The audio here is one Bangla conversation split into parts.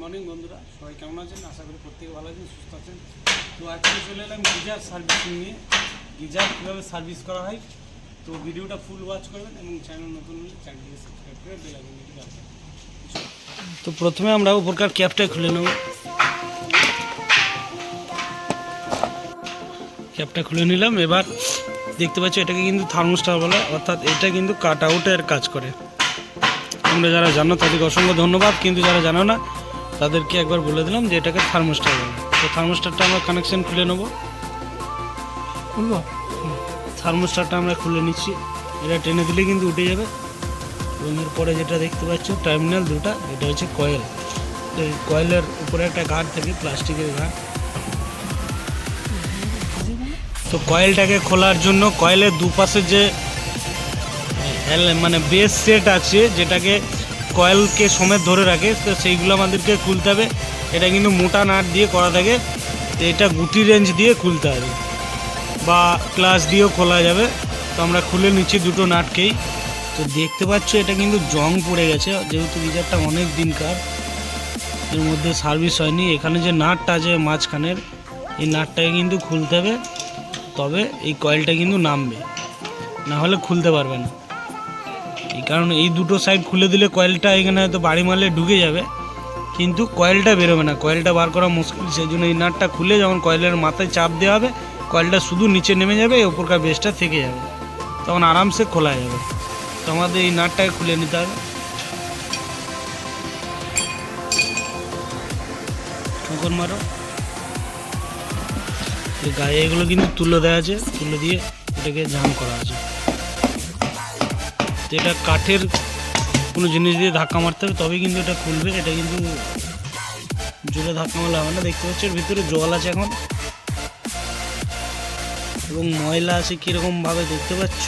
মর্নিং বন্ধুরা। সবাই কেমন আছেন? আশা করি প্রত্যেকে ভালো আছেন, সুস্থ আছেন। তো আজকে চলে এলাম গিজার সার্ভিসিং নিয়ে। গিজার কীভাবে সার্ভিস করা হয়? তো ভিডিওটা ফুল ওয়াচ করবেন এবং চ্যানেল নতুন হলে চ্যানেলটিকে সাবস্ক্রাইব করে বেল আইকনটি তো প্রথমে আমরা উপরকার ক্যাপটা খুলে নেব। ক্যাপটা খুলে নিলাম। এবার দেখতে পাচ্ছি, এটাকে কিন্তু থার্মোস্টার বলে, অর্থাৎ এটা কিন্তু কাট আউটের কাজ করে। তোমরা যারা জানো, তাদেরকে অসংখ্য ধন্যবাদ। কিন্তু যারা জানো না তাদেরকে একবার বলে দিলাম যে এটাকে থার্মোস্টার বলে। তো থার্মোস্টারটা আমরা কানেকশন খুলে নেব। খুলবো? থার্মোস্টারটা আমরা খুলে নিচ্ছি। এটা টেনে দিলে কিন্তু উঠে যাবে। এবং এরপরে যেটা দেখতে পাচ্ছ টার্মিনাল দুটা এটা হচ্ছে কয়েল তো এই কয়েলের উপরে একটা গার্ড থাকে প্লাস্টিকের গার্ড তো কয়েলটাকে খোলার জন্য কয়েলের দুপাশে যে মানে বেস সেট আছে যেটাকে কয়েলকে সমেত ধরে রাখে, তো সেইগুলো আমাদেরকে খুলতে হবে। এটা কিন্তু মোটা নাট দিয়ে করা থাকে, তো এটা গুটি রেঞ্জ দিয়ে খুলতে হবে। বা ক্লাস দিয়েও খোলা যাবে, তো আমরা খুলে নিচ্ছি দুটো নাটকেই তো দেখতে পাচ্ছ, এটা কিন্তু জং পড়ে গেছে, যেহেতু গিজারটা অনেক দিনকার এর মধ্যে সার্ভিস হয়নি। এখানে যে নাটটা আছে মাঝখানের, এই নাটটাকে কিন্তু খুলতে হবে, তবে এই কয়েলটা কিন্তু নামবে, না হলে খুলতে পারবে না। এই কারণে এই দুটো সাইড খুলে দিলে কয়েলটা এখানে হয়তো বাড়ি মারলে ঢুকে যাবে। কিন্তু কয়েলটা বেরোবে না। কয়েলটা বার করা মুশকিল সেই জন্য এই নাটটা খুলে যখন কয়েলের মাথায় চাপ দেওয়া হবে কয়েলটা শুধু নিচে নেমে যাবে ওপরকার বেসটা থেকে যাবে। তখন আরামসে খোলা যাবে। তো আমাদের এই নাটটাকে খুলে নিতে হবে। ঠোকর মারো। গায়ে এগুলো কিন্তু তুলে দেওয়া আছে। তুলে দিয়ে এটাকে জাম করা আছে। এটা কাঠের কোনো জিনিস দিয়ে ধাক্কা মারতে হবে, তবেই কিন্তু এটা খুলবে। এটা কিন্তু জোরে ধাক্কা মারলে হবে না। দেখতে পাচ্ছ, এর ভিতরে জল আছে এখন। এবং ময়লা আছে কীরকম ভাবে দেখতে পাচ্ছ?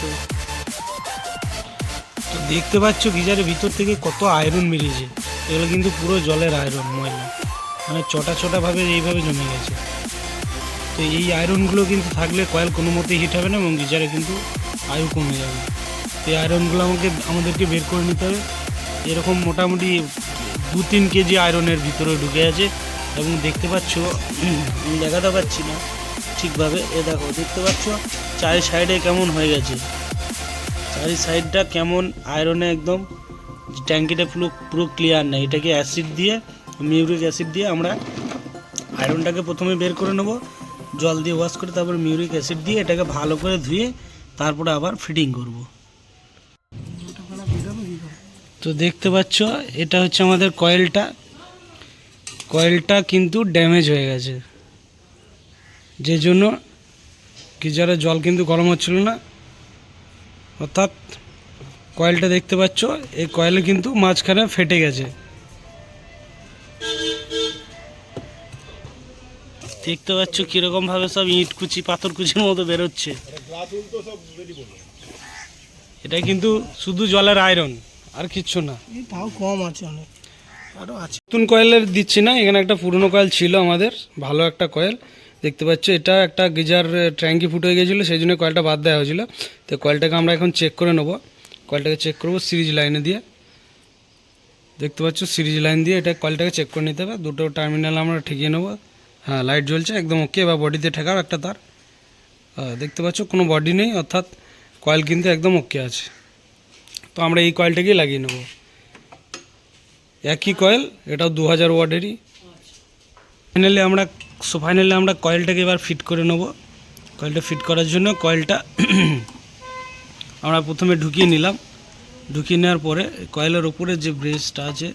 তো দেখতে পাচ্ছ গিজারের ভিতর থেকে কত আয়রন বেরিয়েছে। এগুলো কিন্তু পুরো জলের আয়রন ময়লা। মানে চটা চটা ভাবে এইভাবে জমে গেছে। তো এই আয়রনগুলো কিন্তু থাকলে কয়েল কোনো মতেই হিট হবে না এবং গিজারে কিন্তু আয়ু কমে যাবে। এই আয়রনগুলো আমাকে, আমাদেরকে বের করে নিতে হবে। এরকম মোটামুটি দু তিন কেজি আয়রনের ভিতরে ঢুকে আছে। এবং দেখতে পাচ্ছ, আমি দেখাতে পাচ্ছি না ঠিকভাবে। এ দেখো, দেখতে পাচ্ছ, চারি সাইডে কেমন হয়ে গেছে। চারি সাইডটা কেমন আয়রনে একদম, ট্যাঙ্কিটা পুরো পুরো ক্লিয়ার নেই। এটাকে অ্যাসিড দিয়ে, মিউরিক অ্যাসিড দিয়ে আমরা আয়রনটাকে প্রথমে বের করে নেব, জল দিয়ে ওয়াশ করে তারপর মিউরিক অ্যাসিড দিয়ে এটাকে ভালো করে ধুয়ে তারপরে আবার ফিটিং করব। তো দেখতে পাচ্ছ, এটা হচ্ছে আমাদের কয়েলটা। কয়েলটা কিন্তু ড্যামেজ হয়ে গেছে। যে জন্য গিজারে জল কিন্তু গরম হচ্ছিল না, অর্থাৎ কয়েলটা দেখতে পাচ্ছ, এই কয়েলে কিন্তু মাঝখানে ফেটে গেছে। দেখতে পাচ্ছ কীরকম ভাবে সব ইট কুচি, পাথর কুচির মতো বেরোচ্ছে। এটা কিন্তু শুধু জলের আয়রন। আর কিচ্ছু না। তাও কম আছে অনেক। আরও আছে। নতুন কয়েলের দিচ্ছি না এখানে একটা পুরনো কয়েল ছিল আমাদের ভালো একটা কয়েল। দেখতে পাচ্ছ এটা একটা গিজার ট্যাঙ্কি ফুটে গিয়েছিল সেই জন্য কয়েলটা বাদ দেওয়া হয়েছিল। তো কয়েলটাকে আমরা এখন চেক করে নেব। কয়েলটাকে চেক করব সিরিজ লাইনে দিয়ে। দেখতে পাচ্ছ সিরিজ লাইন দিয়ে এটা কয়েলটাকে চেক করে নিতে হবে। দুটো টার্মিনাল আমরা ঠেকিয়ে নেব। হ্যাঁ লাইট জ্বলছে একদম ওকে বা বডিতে ঠেকাও একটা তার। হ্যাঁ, দেখতে পাচ্ছ কোনো বডি নেই অর্থাৎ কয়েল কিন্তু একদম ওকে আছে। আমরা এই কয়েলটাকেই লাগিয়ে নেব। একই কয়েল, এটাও দু হাজার ওয়ার্ডেরই ফাইনালি আমরা সো ফাইনালি আমরা কয়েলটাকে এবার ফিট করে নেব। কয়েলটা ফিট করার জন্য কয়েলটা আমরা প্রথমে ঢুকিয়ে নিলাম। ঢুকিয়ে নেওয়ার পরে কয়েলের ওপরে যে ব্রেসটা আছে,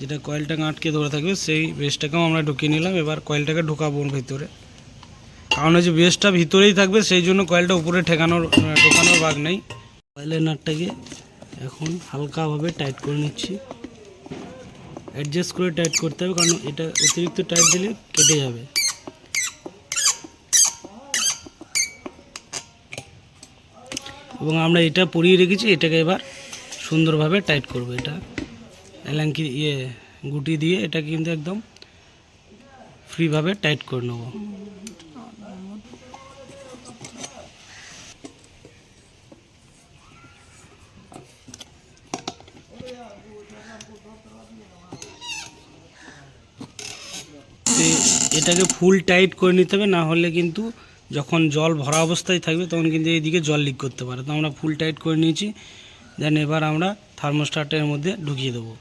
যেটা কয়েলটাকে আটকে ধরে থাকবে, সেই ব্রেসটাকেও আমরা ঢুকিয়ে নিলাম। এবার কয়েলটাকে ঢোকাবো ভিতরে। কারণ হচ্ছে ব্রেসটা ভিতরেই থাকবে, সেই জন্য কয়েলটা উপরে ঠেকানোর ঢোকানোর ভাগ নেই। কয়েলের নাটটাকে এখন হালকাভাবে টাইট করে নিচ্ছি। অ্যাডজাস্ট করে টাইট করতে হবে, কারণ এটা অতিরিক্ত টাইট দিলে কেটে যাবে। এবং আমরা এটা পরিয়ে রেখেছি, এটাকে এবার সুন্দরভাবে টাইট করব এটা। এলাঙ্কি ইয়ে গুটি দিয়ে এটা কিন্তু একদম ফ্রিভাবে টাইট করে নেব। এটাকে ফুল টাইট করে নিতে হবে, না হলে কিন্তু যখন জল ভরা অবস্থায় থাকবে তখন কিন্তু এইদিকে জল লিক করতে পারে। তো আমরা ফুল টাইট করে নিয়েছি, দেন এবার আমরা থার্মোস্টারটা মধ্যে ঢুকিয়ে দেবো।